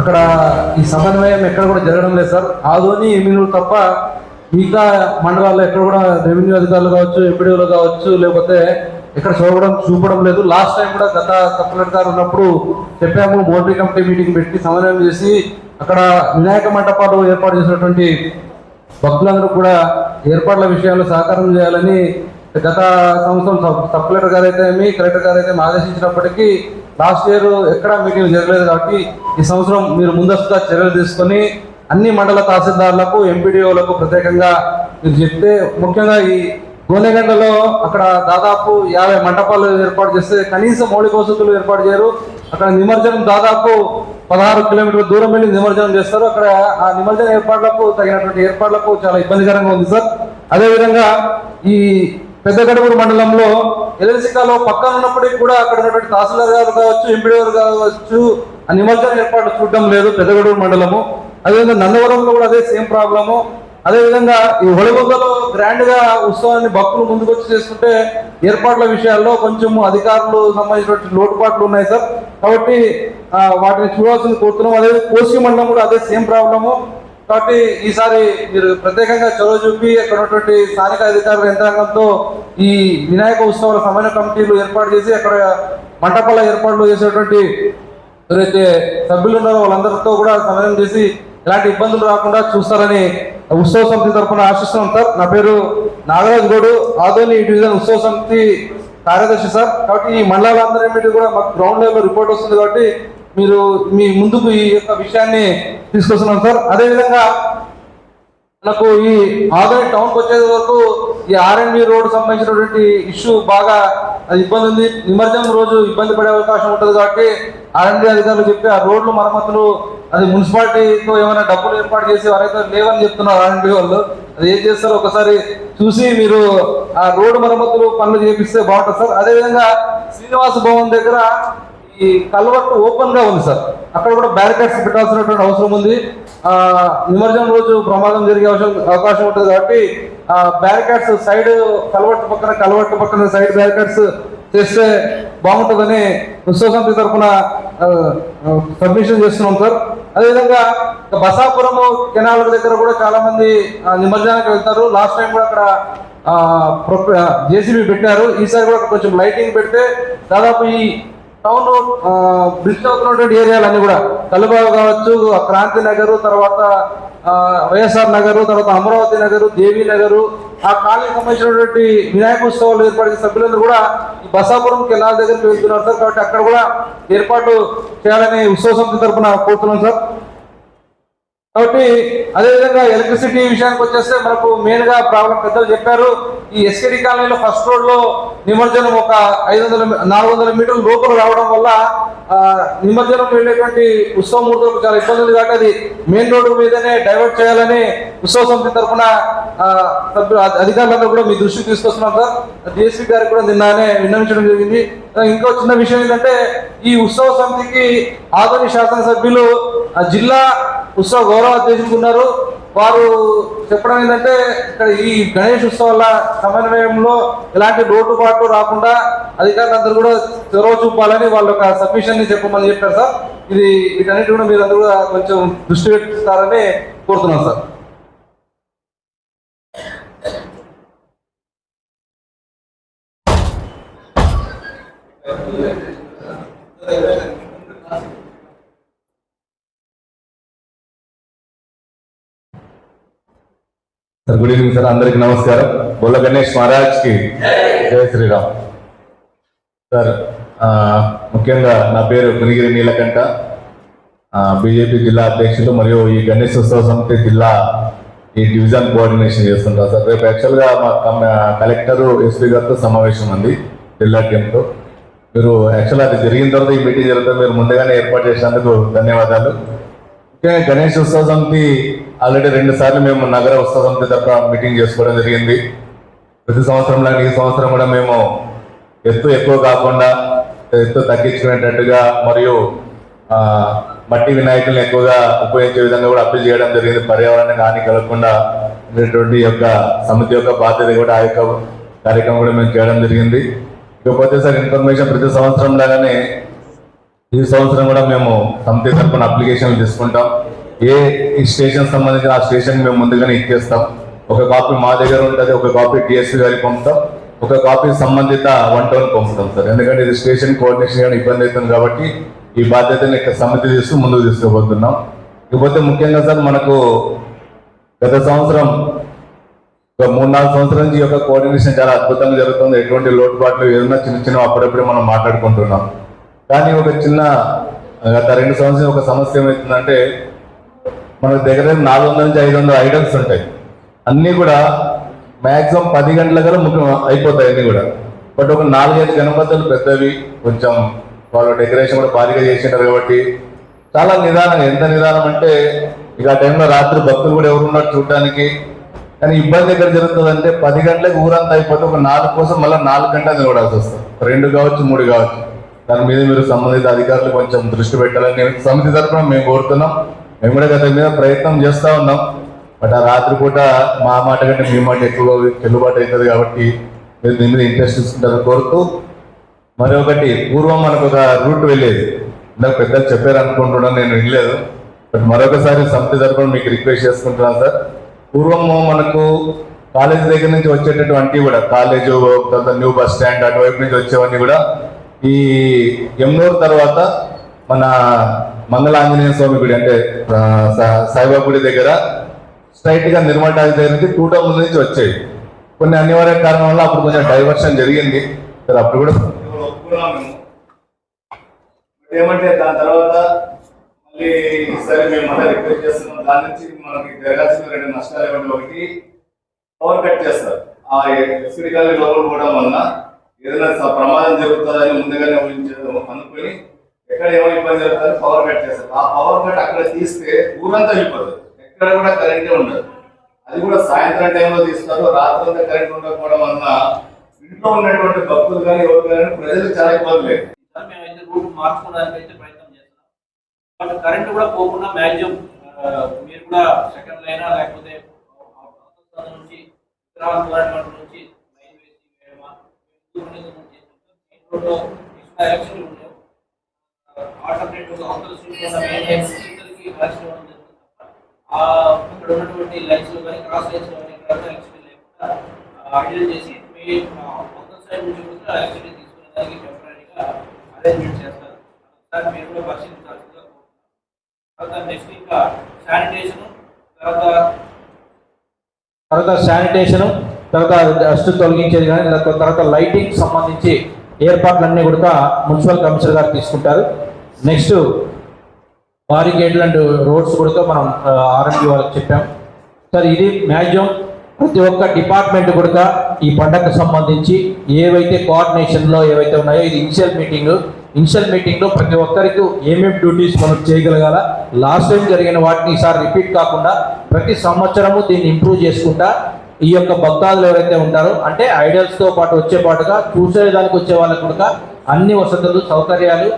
అక్కడ ఈ సమన్వయం ఎక్కడ కూడా జరగడం లేదు సార్. ఆదోని ఎమ్మెల్యేలు తప్ప మిగతా మండలాల్లో ఎక్కడ కూడా రెవెన్యూ అధికారులు కావచ్చు ఎంపీడీలు కావచ్చు లేకపోతే ఎక్కడ చూడడం చూపడం లేదు. లాస్ట్ టైం కూడా గత కప్పలెట్ గారు ఉన్నప్పుడు చెప్పాము మోటరీ కమిటీ మీటింగ్ పెట్టి సమన్వయం చేసి అక్కడ వినాయక మంటపాలు ఏర్పాటు చేసినటువంటి భక్తులందరూ కూడా ఏర్పాట్ల విషయాల్లో సహకారం చేయాలని గత సంవత్సరం సబ్ కలెక్టర్ గారు అయితే ఏమి కలెక్టర్ గారు అయితే ఆదేశించినప్పటికీ లాస్ట్ ఇయర్ ఎక్కడా మీటింగ్ జరగలేదు కాబట్టి ఈ సంవత్సరం మీరు ముందస్తుగా చర్యలు తీసుకొని అన్ని మండల తహసీల్దార్లకు ఎంపీడీఓలకు ప్రత్యేకంగా మీరు చెప్తే ముఖ్యంగా ఈ గోనెగండలో అక్కడ దాదాపు యాభై మంటపాలు ఏర్పాటు చేస్తే కనీసం మౌలిక వసతులు ఏర్పాటు చేయరు. అక్కడ నిమజ్జనం దాదాపు పదహారు కిలోమీటర్ల దూరం వెళ్ళి నిమజ్జనం చేస్తారు. అక్కడ ఆ నిమజ్జన ఏర్పాట్లకు తగినటువంటి ఏర్పాట్లకు చాలా ఇబ్బందికరంగా ఉంది సార్. అదేవిధంగా ఈ పెద్దగడూరు మండలంలో ఎల్ఎల్సికాలో పక్కన ఉన్నప్పటికీ కూడా అక్కడ ఉన్నటువంటి తహసీల్దార్ గారు కావచ్చు ఎంపీడీ గారు కావచ్చు ఆ నిమజ్జనం ఏర్పాటు చూడడం లేదు పెద్దగడూరు మండలము. అదేవిధంగా నందవరంలో కూడా అదే సేమ్ ప్రాబ్లము. అదేవిధంగా ఈ హొలిబొగ్గలో గ్రాండ్గా ఉత్సవాన్ని భక్తులు ముందుకు వచ్చి చేసుకుంటే ఏర్పాట్ల విషయాల్లో కొంచెం అధికారులు సంబంధించినటువంటి లోటుపాట్లు ఉన్నాయి సార్. కాబట్టి వాటిని చూడాల్సింది కోరుతున్నాం. అదే కోసి మండలం కూడా అదే సేమ్ ప్రాబ్లము. కాబట్టి ఈసారి మీరు ప్రత్యేకంగా చొరవ చూపి అక్కడ ఉన్నటువంటి స్థానిక అధికారుల యంత్రాంగంతో ఈ వినాయక ఉత్సవాల సమన్వయ కమిటీలు ఏర్పాటు చేసి అక్కడ మంటపాల ఏర్పాట్లు చేసేటువంటి ఎవరైతే సభ్యులు ఉన్నారో వాళ్ళందరితో కూడా సమన్వయం చేసి ఎలాంటి ఇబ్బందులు రాకుండా చూస్తారని ఉత్సవ సమితి తరఫున ఆశిస్తున్నాం సార్. నా పేరు నాగరాజ్ గౌడు ఆదోని డివిజన్ ఉత్సవ సమితి కార్యదర్శి సార్. కాబట్టి ఈ మండలాలందరి కూడా మాకు గ్రౌండ్ లెవెల్ రిపోర్ట్ వస్తుంది కాబట్టి మీరు మీ ముందుకు ఈ యొక్క విషయాన్ని తీసుకొస్తున్నాం సార్. అదేవిధంగా నాకు ఈ ఆదాయ టౌన్కి వచ్చే వరకు ఈ ఆర్ఎండ్బి రోడ్ సంబంధించినటువంటి ఇష్యూ బాగా అది ఇబ్బంది ఉంది. నిమజ్జనం రోజు ఇబ్బంది పడే అవకాశం ఉంటుంది కాబట్టి ఆర్ఎండ్బి అధికారులు చెప్పి ఆ రోడ్లు మరమ్మతులు అది మున్సిపాలిటీతో ఏమైనా డబ్బులు ఏర్పాటు చేసి వారైతే లేవని చెప్తున్నారు ఆర్ఎండ్బి వాళ్ళు అది ఏం చేస్తారో ఒకసారి చూసి మీరు ఆ రోడ్డు మరమ్మతులు పనులు చేపిస్తే బాగుంటుంది సార్. అదేవిధంగా శ్రీనివాస భవన్ దగ్గర ఈ కల్వర్ట్ ఓపెన్గా ఉంది సార్. అక్కడ కూడా బ్యారికేడ్స్ పెట్టాల్సినటువంటి అవసరం ఉంది. ఆ నిమజ్జనం రోజు ప్రమాదం జరిగే అవసరం అవకాశం ఉంటుంది కాబట్టి ఆ బ్యారికేడ్స్ సైడ్ కల్వర్ట్ పక్కన కల్వర్ట్ పక్కన సైడ్ బ్యారికేడ్స్ చేస్తే బాగుంటుందని ఉత్సవ తరఫున సబ్మిషన్ చేస్తున్నాం సార్. అదేవిధంగా బసాపురం కెనాల్ దగ్గర కూడా చాలా మంది నిమజ్జనానికి వెళ్తారు. లాస్ట్ టైం కూడా అక్కడ జేసీబీ పెట్టారు ఈసారి కూడా కొంచెం లైటింగ్ పెడితే దాదాపు ఈ టౌన్ బ్రిడ్జ్ అవుతున్నటువంటి ఏరియాలన్నీ కూడా కలుబావ కావచ్చు. క్రాంతి నగరు తర్వాత వైఎస్ఆర్ నగరు తర్వాత అమరావతి నగరు దేవి నగరు ఆ కాలనీకి సంబంధించినటువంటి వినాయక ఉత్సవాలు ఏర్పాటు చేసిన సభ్యులందరూ కూడా ఈ బసాపురం కెనాల్ దగ్గరికి వెళ్తున్నారు సార్. కాబట్టి అక్కడ కూడా ఏర్పాటు చేయాలని ఉత్సవ సంస్థ తరఫున కోరుతున్నాం సార్. కాబట్టి అదేవిధంగా ఎలక్ట్రిసిటీ విషయానికి వచ్చేస్తే మనకు మెయిన్గా ప్రాబ్లం పెద్దలు చెప్పారు. ఈ ఎస్కేడి కాలనీలో ఫస్ట్ రోడ్లో నిమజ్జనం ఒక ఐదు వందల నాలుగు వందల మీటర్ల లోపల రావడం వల్ల నిమజ్జనం వెళ్ళేటువంటి ఉత్సవ మూర్తులకు చాలా ఇబ్బంది ఉంది కాబట్టి అది మెయిన్ రోడ్డు మీదనే డైవర్ట్ చేయాలని ఉత్సవ సమితి తరఫున అధికారులందరూ కూడా మీ దృష్టికి తీసుకొస్తున్నాం సార్. డిఎస్పీ గారికి కూడా నిన్ననే విన్నవించడం జరిగింది. ఇంకో చిన్న విషయం ఏంటంటే ఈ ఉత్సవ సమితికి ఆదోని శాసనసభ్యులు ఆ జిల్లా ఉత్సవ గౌరవ అధ్యక్షులు ఉన్నారు. వారు చెప్పడం ఏంటంటే ఇక్కడ ఈ గణేష్ ఉత్సవాల సమన్వయంలో ఎలాంటి లోటుపాట్లు రాకుండా అధికారులందరూ కూడా చొరవ చూపాలని వాళ్ళ యొక్క సబ్మిషన్ని చెప్పమని చెప్పారు సార్. ఇది వీటన్నిటి కూడా మీరు కూడా కొంచెం దృష్టి పెట్టిస్తారని కోరుతున్నాం sir. Sir good evening sir అందరికి నమస్కారం. బొల్ల గణేష్ మహారాజ్కి జయ శ్రీరామ్. సార్ ముఖ్యంగా నా పేరు పునిగిరి నీలకంఠ. బీజేపీ జిల్లా అధ్యక్షులు మరియు ఈ గణేష్ ఉత్సవ సమితి జిల్లా ఈ డివిజన్ కోఆర్డినేషన్ చేస్తుంటారు. సార్ రేపు యాక్చువల్గా మా కమ్- కలెక్టర్ ఎస్పీ గారితో సమావేశం ఉంది జిల్లా టీంతో మీరు యాక్చువల్గా అది జరిగిన తర్వాత ఈ మీటింగ్ జరిగితే మీరు ముందుగానే ఏర్పాటు చేసినందుకు ధన్యవాదాలు. ముఖ్యంగా గణేష్ ఉత్సవ సమితి ఆల్రెడీ రెండు సార్లు మేము నగర ఉత్సవ తప్ప మీటింగ్ చేసుకోవడం జరిగింది. ప్రతి సంవత్సరం లాగా ఈ సంవత్సరం కూడా మేము ఎత్తు ఎక్కువ కాకుండా ఎత్తు తగ్గించుకునేటట్టుగా మరియు మట్టి వినాయకులను ఎక్కువగా ఉపయోగించే విధంగా కూడా అప్పీల్ చేయడం జరిగింది. పర్యావరణానికి హాని కలగకుండా ఉండేటువంటి యొక్క సమితి యొక్క బాధ్యత కూడా ఆ యొక్క కార్యక్రమం కూడా మేము చేయడం జరిగింది. ఇకపోతే సార్ ఇన్ఫర్మేషన్ ప్రతి సంవత్సరం లాగానే ఈ సంవత్సరం కూడా మేము సమితి తరపున అప్లికేషన్లు తీసుకుంటాం. ఏ ఈ స్టేషన్ సంబంధించిన ఆ స్టేషన్ మేము ముందుగానే ఇచ్చేస్తాం ఒక కాపీ మా దగ్గర ఉంటుంది ఒక కాపీ డిఎస్పీ గారికి పంపుతాం ఒక కాపీ సంబంధిత వన్ టౌన్ పంపుతాం సార్. ఎందుకంటే ఇది స్టేషన్ కోఆర్డినేషన్ కానీ ఇబ్బంది అవుతుంది కాబట్టి ఈ బాధ్యతని ఇక్కడ సమితి తీసుకు ముందుకు తీసుకుపోతున్నాం. ఇకపోతే ముఖ్యంగా సార్ మనకు గత సంవత్సరం ఒక మూడు నాలుగు సంవత్సరాల నుంచి ఈ యొక్క కోఆర్డినేషన్ చాలా అద్భుతంగా జరుగుతుంది. ఎటువంటి లోటుపాట్లు ఏదైనా చిన్న చిన్న అప్పుడప్పుడు మనం మాట్లాడుకుంటున్నాం. కానీ ఒక చిన్న గత రెండు సంవత్సరం ఒక సమస్య ఏమవుతుందంటే మన దగ్గర నాలుగు వందల నుంచి ఐదు వందల ఐటమ్స్ ఉంటాయి. అన్నీ కూడా మ్యాక్సిమం పది గంటల కల్లా ముఖ్యం అయిపోతాయి అన్నీ కూడా. బట్ ఒక నాలుగైదు గణపతులు పెద్దవి కొంచెం వాళ్ళు డెకరేషన్ కూడా భారీగా చేసింటారు కాబట్టి చాలా నిదానం ఎంత నిదానం అంటే ఇక ఆ టైంలో రాత్రి భక్తులు కూడా ఎవరు ఉన్నారు చూడడానికి. కానీ ఇబ్బంది ఎక్కడ జరుగుతుందంటే పది గంటలకు ఊరంతా అయిపోతే ఒక నాలుగు కోసం మళ్ళీ నాలుగు గంటలు నిలబడాల్సి వస్తుంది. రెండు కావచ్చు మూడు కావచ్చు. దాని మీద మీరు సంబంధిత అధికారులు కొంచెం దృష్టి పెట్టాలని సమితి తరఫున మేము కోరుతున్నాం. మేము కూడా గత మీద ప్రయత్నం చేస్తూ ఉన్నాం. బట్ ఆ రాత్రి పూట మా మాట కంటే మీ మాట ఎక్కువ చెల్లుబాటు అవుతుంది కాబట్టి మీరు దీని మీద ఇంట్రెస్ట్ తీసుకుంటారని కోరుతూ మరొకటి పూర్వం మనకు ఒక రూట్ వెళ్ళేది. ఇందాక పెద్దలు చెప్పారు అనుకుంటున్నాను నేను వినలేదు. బట్ మరొకసారి సమితి తరపున మీకు రిక్వెస్ట్ చేసుకుంటున్నాను సార్. పూర్వము మనకు కాలేజ్ దగ్గర నుంచి వచ్చేటటువంటి కూడా కాలేజ్ తర్వాత న్యూ బస్ స్టాండ్ అటువైపు నుంచి వచ్చేవన్నీ కూడా ఈ ఎమ్నూరు తర్వాత మన మంగళ ఆంజనేయ స్వామి గుడి అంటే సాయిబాబా గుడి దగ్గర స్ట్రైట్గా నిర్మల్ టాక్ దగ్గర నుంచి టూ టౌన్ నుంచి వచ్చాయి. కొన్ని అనివార్య కారణం వల్ల అప్పుడు కొంచెం డైవర్షన్ జరిగింది. సరే అప్పుడు కూడా ఏమంటే దాని తర్వాత మళ్ళీ సరే మేము మళ్ళీ రిక్వెస్ట్ చేస్తున్నాం. దాని నుంచి మనకి జరగాల్సిన రెండు నష్టాలు ఏమంటే ఒకటి పవర్ కట్ చేస్తారు. ఆ ఎస్పీడీ కాలనీ లోపల పోవడం వలన ఏదైనా ప్రమాదం జరుగుతుందని ముందుగానే ఊహించడం అనుకుని ఎక్కడ ఏమో ఇబ్బంది జరుగుతుంది పవర్ కట్ చేస్తారు. ఆ పవర్ కట్ అక్కడ తీస్తే ఊరంతా వెళ్ళిపోతుంది ఎక్కడ కూడా కరెంటే ఉండదు. అది కూడా సాయంత్రం టైంలో తీస్తారు రాత్రి అంతా కరెంట్ ఉండకపోవడం వలన ఇంట్లో ఉన్నటువంటి భక్తులు కానీ ఎవరు కానీ ప్రజలు చాలా ఇబ్బంది లేదు. మేమైతే రూట్ మార్చుకోవడానికి అయితే ప్రయత్నం చేస్తున్నాం. బట్ కరెంట్ కూడా పోకుండా మ్యాక్సిమం మీరు కూడా సెకండ్ లైనా లేకపోతే నుంచి నుంచి లైన్ వేసి ఎలక్షన్ ఎలక్షన్ ఇవ్వడం జరుగుతుంది ఇక్కడ ఉన్నటువంటి కానీ క్రాస్ కానీ ఎలక్షన్ లేకుండా ఐడియల్ చేసి మీ సైడ్ నుంచి కూడా ఎలక్షన్ తీసుకునే దానికి టెంపరీగా అరేంజ్మెంట్ చేస్తారు. సార్ మీరు కూడా పరిశీలించాల్సిందిగా తర్వాత నెక్స్ట్ ఇంకా శానిటేషన్ తర్వాత తర్వాత శానిటేషన్ తర్వాత డస్ట్ తొలగించేది కానీ తర్వాత లైటింగ్ సంబంధించి ఏర్పాట్లన్నీ కూడా మున్సిపల్ కమిషనర్ గారు తీసుకుంటారు. నెక్స్ట్ బారికేడ్లు అండ్ రోడ్స్ కూడా మనం ఆర్ఎండి వాళ్ళకి చెప్పాం. సార్ ఇది మ్యాక్సిమం ప్రతి ఒక్క డిపార్ట్మెంట్ కూడా ఈ పండగకు సంబంధించి ఏవైతే కోఆర్డినేషన్లో ఏవైతే ఉన్నాయో ఇది ఇనిషియల్ మీటింగ్ ఇనిషియల్ మీటింగ్లో ప్రతి ఒక్కరికి ఏమేమి డ్యూటీస్ మనం చేయగలగాల? లాస్ట్ టైం జరిగిన వాటిని ఈసారి రిపీట్ కాకుండా ప్రతి సంవత్సరము దీన్ని ఇంప్రూవ్ చేసుకుంటా ఈ యొక్క భక్తాదులు ఎవరైతే ఉంటారో అంటే ఐడల్స్తో పాటు వచ్చే పాటుగా చూసేదానికి వచ్చే వాళ్ళకు కూడా అన్ని వసతులు సౌకర్యాలు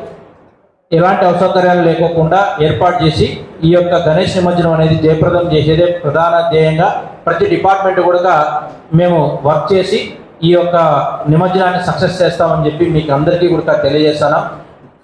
ఎలాంటి అసౌకర్యాలు లేకోకుండా ఏర్పాటు చేసి ఈ యొక్క గణేష్ నిమజ్జనం అనేది జయప్రదం చేసేదే ప్రధాన ధ్యేయంగా ప్రతి డిపార్ట్మెంట్ కూడా మేము వర్క్ చేసి ఈ యొక్క నిమజ్జనాన్ని సక్సెస్ చేస్తామని చెప్పి మీకు అందరికీ కూడా తెలియజేస్తాను.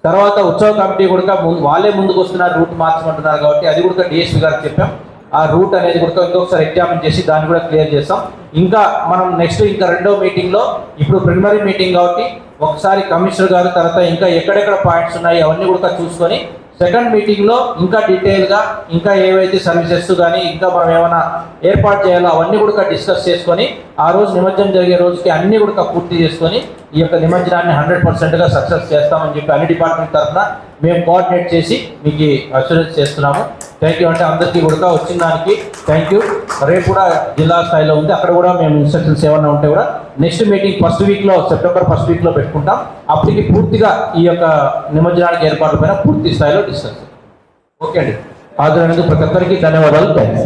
తర్వాత ఉత్సవ కమిటీ కూడా వాళ్ళే ముందుకు వస్తున్నారు రూట్ మార్చమంటున్నారు కాబట్టి అది కూడా డిఎస్పీ గారికి చెప్పాం. ఆ రూట్ అనేది కూడా ఇంకొకసారి ఎగ్జామిన్ చేసి దాన్ని కూడా క్లియర్ చేస్తాం. ఇంకా మనం నెక్స్ట్ ఇంకా రెండో మీటింగ్లో ఇప్పుడు ప్రిలిమరీ మీటింగ్ కాబట్టి ఒకసారి కమిషనర్ గారు తర్వాత ఇంకా ఎక్కడెక్కడ పాయింట్స్ ఉన్నాయి అవన్నీ కూడా చూసుకొని సెకండ్ మీటింగ్లో ఇంకా డీటెయిల్గా ఇంకా ఏవైతే సర్వీసెస్ కానీ ఇంకా మనం ఏమైనా ఏర్పాటు చేయాలో అవన్నీ కూడా డిస్కస్ చేసుకొని ఆ రోజు నిమజ్జనం జరిగే రోజుకి అన్నీ కూడా పూర్తి చేసుకొని ఈ యొక్క నిమజ్జనాన్ని హండ్రెడ్ పర్సెంట్గా సక్సెస్ చేస్తామని చెప్పి అన్ని డిపార్ట్మెంట్ తరఫున మేము కోఆర్డినేట్ చేసి మీకు అసూరెన్స్ చేస్తున్నాము. థ్యాంక్ యూ అంటే అందరికీ కూడా వచ్చిన దానికి థ్యాంక్ యూ రేపు కూడా జిల్లా స్థాయిలో ఉంది. అక్కడ కూడా మేము ఇన్స్ట్రక్షన్స్ ఏమైనా ఉంటే కూడా నెక్స్ట్ మీటింగ్ ఫస్ట్ వీక్లో సెప్టెంబర్ ఫస్ట్ వీక్లో పెట్టుకుంటాం. అప్పటికి పూర్తిగా ఈ యొక్క నిమజ్జనానికి ఏర్పాటు పైన పూర్తి స్థాయిలో డిస్కస్ ఓకే అండి. హాజరైనందుకు ప్రతి ఒక్కరికి ధన్యవాదాలు. థ్యాంక్స్